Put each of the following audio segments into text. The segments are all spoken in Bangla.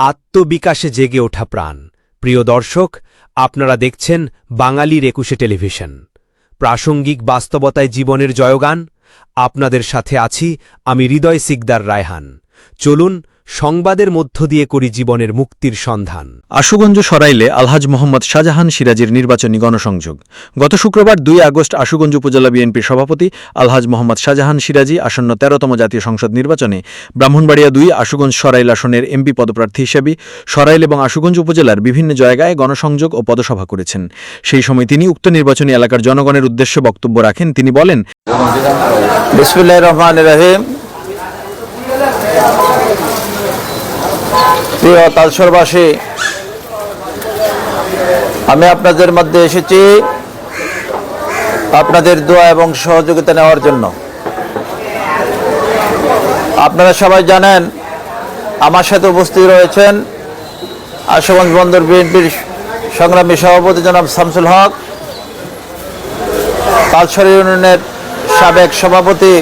আত্মবিকাশে জেগে ওঠা প্রাণ। প্রিয় দর্শক, আপনারা দেখছেন বাঙালির একুশে টেলিভিশন। প্রাসঙ্গিক বাস্তবতায় জীবনের জয়গান। আপনাদের সাথে আছি আমি হৃদয় সিকদার রায়হান। চলুন সংবাদের মধ্য দিয়ে করি জীবনের মুক্তির সন্ধান। আশুগঞ্জ সরাইলে আলহাজ মোহাম্মদ শাহজাহান সিরাজের নির্বাচনী গণসংযোগ। গত শুক্রবার দুই আগস্ট আশুগঞ্জ উপজেলা বিএনপির সভাপতি আলহাজ মোহাম্মদ শাহজাহান সিরাজি আসন্ন তেরোতম জাতীয় সংসদ নির্বাচনে ব্রাহ্মণবাড়িয়া দুই আশুগঞ্জ সরাইল আসনের এমপি পদপ্রার্থী হিসেবে সরাইল এবং আশুগঞ্জ উপজেলার বিভিন্ন জায়গায় গণসংযোগ ও পদসভা করেছেন। সেই সময় তিনি উক্ত নির্বাচনী এলাকার জনগণের উদ্দেশ্যে বক্তব্য রাখেন। তিনি বলেন বিসমুল্লাহ রহমান রহিম। প্রিয় তালসরবাসী, আমি আপনাদের মধ্যে এসেছি আপনাদের দোয়া এবং সহযোগিতা নেওয়ার জন্য। আপনারা সবাই জানেন, আমার সাথে উপস্থিত রয়েছেন আশুগঞ্জ বন্দর বিএনপির সংগ্রামী সভাপতি জনাব শামসুল হক, তালসর ইউনিয়নের সাবেক সভাপতি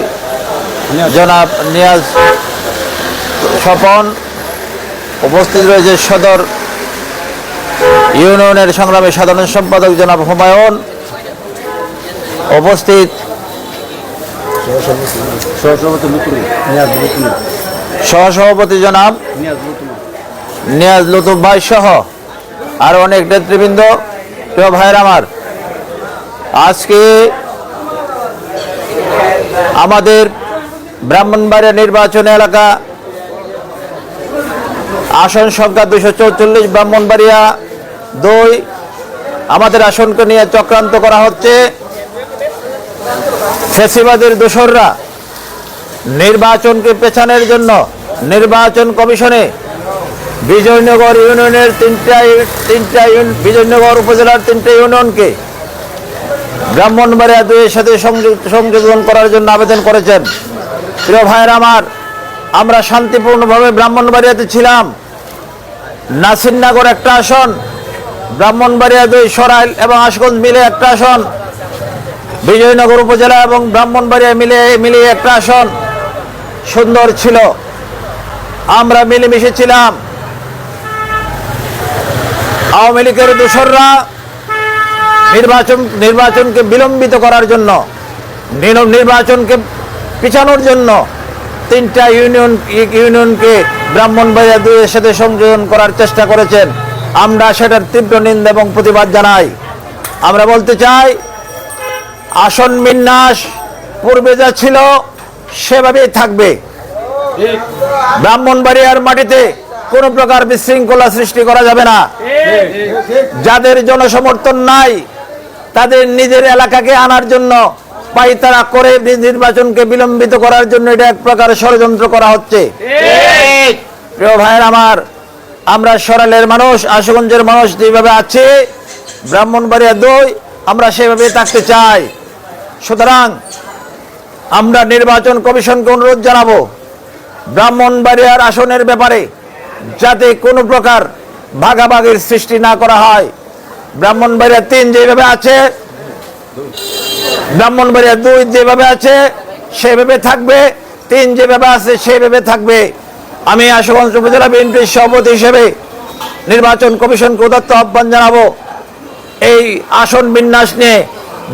জনাব নিয়াজ স্বপন উপস্থিত রয়েছে সদর ইউনিয়নের সংগ্রামী সাধারণ সম্পাদক জনাব হুমায়ুন। উপস্থিত সহসভাপতি জনাব নিয়াজ লুতুফ ভাই সহ আর অনেক নেতৃবৃন্দ। প্রিয় ভাইয়ের আমার, আজকে আমাদের ব্রাহ্মণবাড়িয়া নির্বাচন এলাকা আসন সংখ্যা দুশো চৌচল্লিশ, ব্রাহ্মণবাড়িয়া দুই। আমাদের আসনকে নিয়ে চক্রান্ত করা হচ্ছে। ফেসিবাদের দোসররা নির্বাচনকে পেছানোর জন্য নির্বাচন কমিশনে বিজয়নগর ইউনিয়নের তিনটা তিনটা বিজয়নগর উপজেলার তিনটা ইউনিয়নকে ব্রাহ্মণবাড়িয়া দুইয়ের সাথে সংযোজন করার জন্য আবেদন করেছেন। প্রিয় ভাইয়ের আমার, আমরা শান্তিপূর্ণভাবে ব্রাহ্মণবাড়িয়াতে ছিলাম। নাসিরনগর একটা আসন, ব্রাহ্মণবাড়িয়া দুই সরাইল এবং আশগঞ্জ মিলে একটা আসন, বিজয়নগর উপজেলা এবং ব্রাহ্মণবাড়িয়া মিলে মিলিয়ে একটা আসন। সুন্দর ছিল। আমরা মিলেমিশে ছিলাম। আওয়ামী লীগের দোসররা নির্বাচন, নির্বাচনকে বিলম্বিত করার জন্য নির- নির্বাচনকে পিছানোর জন্য তিনটা ইউনিয়ন, ইউনিয়নকে ব্রাহ্মণবাড়িয়া দুইয়ের সাথে সংযোজন করার চেষ্টা করেছেন। আমরা সেটার তীব্র নিন্দা এবং প্রতিবাদ জানাই। আমরা বলতে চাই, আসন বিন্যাস পূর্বে যা ছিল সেভাবেই থাকবে। ব্রাহ্মণবাড়িয়ার মাটিতে কোনো প্রকার বিশৃঙ্খলা সৃষ্টি করা যাবে না। যাদের জনসমর্থন নাই, তাদের নিজের এলাকাকে আনার জন্য পাইতারা করে নির্বাচনকে বিলম্বিত করার জন্য এটা এক প্রকার ষড়যন্ত্র করা হচ্ছে। প্রিয় ভাইয়ের আমার আমরা সরালের মানুষ আশুগঞ্জের মানুষ যেভাবে আছে ব্রাহ্মণবাড়িয়া দই আমরা সেভাবে থাকতে চাই। সুতরাং আমরা নির্বাচন কমিশনকে অনুরোধ জানাব ব্রাহ্মণবাড়িয়ার আসনের ব্যাপারে যাতে কোনো প্রকার ভাগাভাগির সৃষ্টি না করা হয়। ব্রাহ্মণবাড়িয়া তিন যেভাবে আছে ব্রাহ্মণবাড়িয়া দুই যেভাবে আছে, সেভাবে থাকবে, তিন যেভাবে আছে, সেভাবে থাকবে। আমি আশুগঞ্জ উপজেলা বিএনপির সভাপতি হিসেবে নির্বাচন কমিশনকে উদাত্ত আহ্বান জানাব। এই আসন বিন্যাস নিয়ে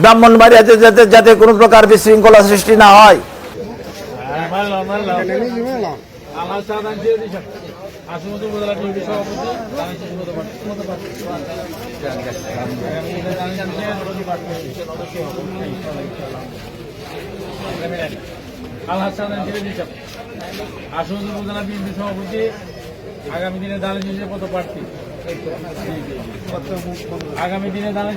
ব্রাহ্মণবাড়িয়াতে যাতে যাতে কোনো প্রকার বিশৃঙ্খলা সৃষ্টি না হয়। আসমত উপজেলা টিভি সভাপতি আসমত উপজেলা বিএনপি সভাপতি, আগামী দিনে শিশু পদপ্রার্থী। আগামী দিনে দানের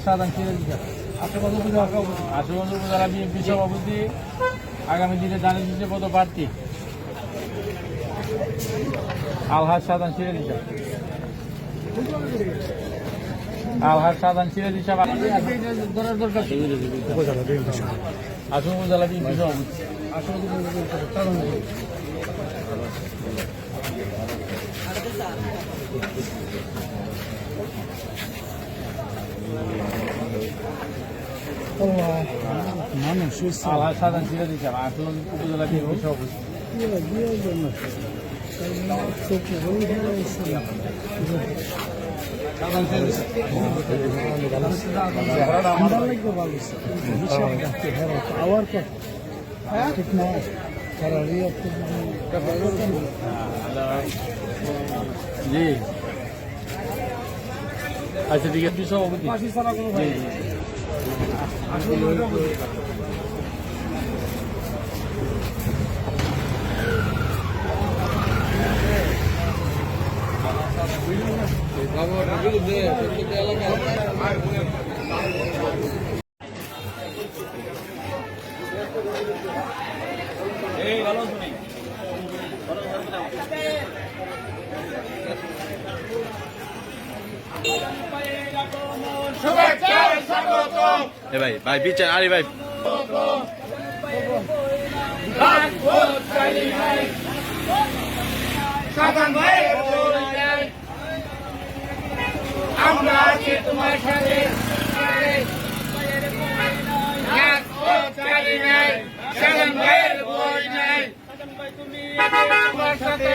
সাদান সিরাজি সাহেব আশুগঞ্জ উপজেলা বিএনপি সভাপতি আগামী দিনে দানের শীষে পদপ্রার্থী আলহাজ সাদান সিরাজ সাহেব আলহাজ সাদান সিরাজ সাহেব ধরার দরকার আসুন উপজেলা বিএনপি সভাপতি আলহাজ সাদান সিরাজ সাহেব আসুন উপজেলা জি আচ্ছা ঠিক আছে। সভাপতি জি, এ ভাই ভাই বিচার আরে ভাই। আমরা আছি তোমার সাথে। নাই তোমার সাথে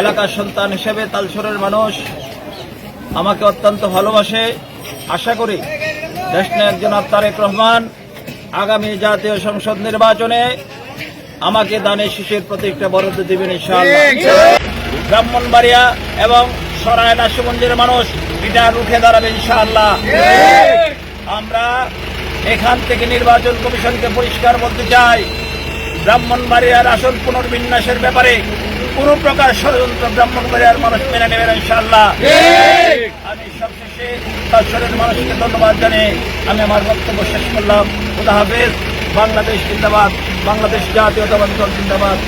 এলাকার সন্তান হিসেবে তালসরের মানুষ আমাকে অত্যন্ত ভালোবাসে। আশা করি দেশনায়ক জনাব তারেক রহমান। আগামী জাতীয় সংসদ নির্বাচনে আমাকে দানের শিশুর প্রতীকটা বরাদ্দ দেবেন ব্রাহ্মণবাড়িয়া এবং সরায় নাশগঞ্জের মানুষ এটা রুখে দাঁড়াবে ইনশাআল্লাহ। আমরা এখান থেকে নির্বাচন কমিশনকে পরিষ্কার বলতে চাই ব্রাহ্মণবাড়িয়ার আসন পুনর্বিন্যাসের ব্যাপারে কোন প্রকার ষড়যন্ত্র ব্রাহ্মণবাড়িয়ার মানুষ মেনে নেবেন ইনশাআল্লাহ। আমি সবশেষে তার মানুষকে ধন্যবাদ জানিয়ে আমি আমার বক্তব্য শেষ করলাম। খুদা হাফেজ। বাংলাদেশ জিন্দাবাদ। বাংলাদেশ জাতীয়তাবাদ দল জিন্দাবাদ।